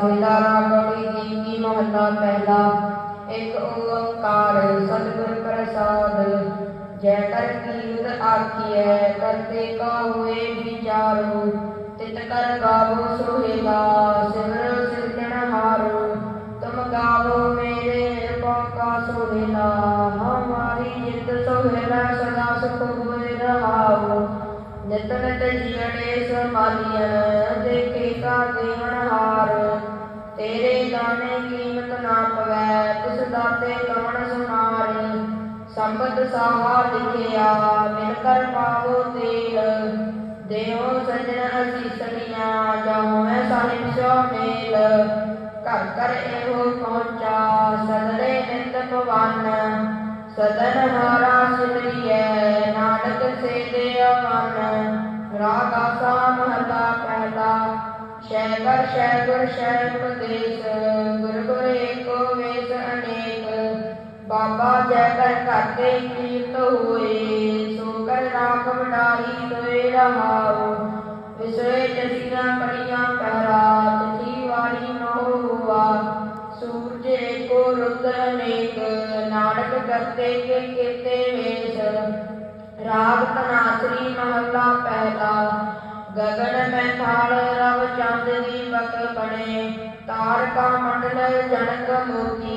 ਸਿਤਾਰਾ ਗੌੜੀ ਦੀਪੀ ਮਹੱਲਾ ਪਹਿਲਾ। ਇੱਕ ਓੰਕਾਰ ਸਤਿਗੁਰ ਪ੍ਰਸਾਦ। ਜੈ ਕਰ ਕੀਰਤ ਆਖੀਐ, ਕਰਤੇ ਕਾ ਹੋਏ ਵਿਚਾਰੋ। ਤਿਤ ਕਰ ਗਾਵੋ ਸੁਹੇਲਾ ਸਿਮਰ ਸਿਰਜਣਹਾਰੋ ਤੁਮ ਗਾਵੋ ਮੇਰੇ ਨਿਰਭਉ ਕਾ ਸੁਹੇਲਾ ਹਮਾਰੀ ਜਿਤ ਸੁਹੇਲਾ ਸਦਾ ਸੁਖ ਹੋਏ ਰਹਾਓ ਨਿਤ ਨਿਤ ਜੀਵੜੇ ਸਮਾਲੀਆਂ ਤੇਰੇ ਦਾਨੇ ਕੀਮਤ ਨਾ ਪਵੈ ਤਿਸ ਦਾਤੇ ਕਵਣ ਸੁਨਾਰ। ਸੰਬਤ ਸਾਹਾ ਲਿਖਿਆ ਮਿਲ ਕਰ ਪਾਵੋ ਤੇਲ। ਦੇਹੋ ਸਜਣ ਅਸੀਂ ਸਲੀਆਂ ਜਾਉ ਮੈਂ ਸਾਹਿਬ ਸੋ ਮੇਲ। ਘਰ ਘਰ ਇਹੋ ਪਹੁੰਚਾ, ਸਦਰੇ ਨਿਤ ਭਵਨ। ਸਦਨ ਹਾਰਾ ਸਿਮਰਿਐ, ਨਾਨਕ ਸੇ ਦੇ ਮਨ ਰਾਗ ਆਸਾ ਮਹਲਾ ਪਹਿਲਾ ਸ਼ੈ ਕਰ ਸ਼ੈ ਗੁਰ ਗੁਰ ਏਕੋ ਵੇਸ ਅਨੇਕ ਬਾਬਾ ਜੈ ਕਰ ਕਰਤੇ ਕੀਰਤ ਹੋਏ ਸੋ ਕਰ ਰਾਖ ਵਡਾਈ ਤੋਏ ਰਹਾਉ ਵਿਸਰੇ ਜਸੀਆਂ ਕੜੀਆਂ ਪਹਿਰਾ ਤਿਥੀ ਵਾਰੀ ਨੋ ਹੁਆ ਸੂਰਜ ਏਕੋ ਰੁਦਰ ਅਨੇਕ ਨਾਨਕ ਕਰਤੇ ਕੇ ਕੀਤੇ ਵੇਸ ਰਾਗ ਤਨਾਸਰੀ ਮਹੱਲਾ ਪਹਿਲਾ ਗਗਨ वा मण्डलजनकमूर्ति